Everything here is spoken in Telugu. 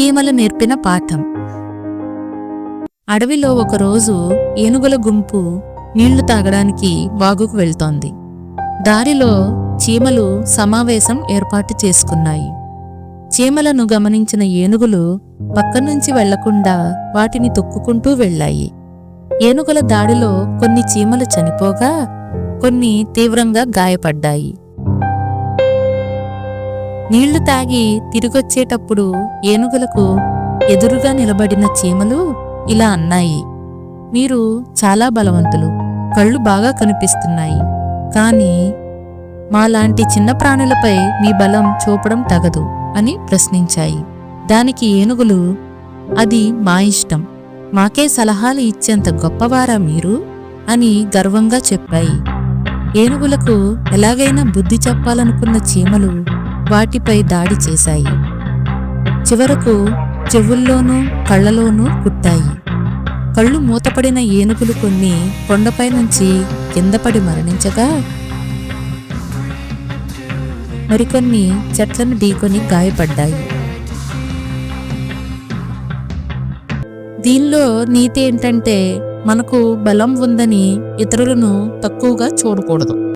చీమలు నేర్పిన పాఠం. అడవిలో ఒకరోజు ఏనుగుల గుంపు నీళ్ళు తాగడానికి వాగుకు వెళ్తోంది. దారిలో చీమలు సమావేశం ఏర్పాటు చేసుకున్నాయి. చీమలను గమనించిన ఏనుగులు పక్కనుంచి వెళ్ళకుండా వాటిని తొక్కుకుంటూ వెళ్ళాయి. ఏనుగుల దాడిలో కొన్ని చీమలు చనిపోగా కొన్ని తీవ్రంగా గాయపడ్డాయి. నీళ్ళు తాగి తిరిగొచ్చేటప్పుడు ఏనుగులకు ఎదురుగా నిలబడిన చీమలు ఇలా అన్నాయి. మీరు చాలా బలవంతులు కళ్ళు బాగా కనిపిస్తున్నాయి. కానీ మాలాంటి చిన్న ప్రాణులపై మీ బలం చూపడం తగదు అని ప్రశ్నించాయి. దానికి ఏనుగులు అది మా ఇష్టం. మాకే సలహాలు ఇచ్చేంత గొప్పవారా మీరు? అని గర్వంగా చెప్పాయి. ఏనుగులకు ఎలాగైనా బుద్ధి చెప్పాలనుకున్న చీమలు వాటిపై దాడి చేశాయి. చివరకు చెవుల్లోనూ కళ్ళలోనూ కుట్టాయి. కళ్ళు మూతపడిన ఏనుగులు కొన్ని కొండపై నుంచి కిందపడి మరణించగా మరికొన్ని చెట్లను ఢీకొని గాయపడ్డాయి. దీనిలో నీతి ఏంటంటే మనకు బలం ఉందని ఇతరులను తక్కువగా చూడకూడదు.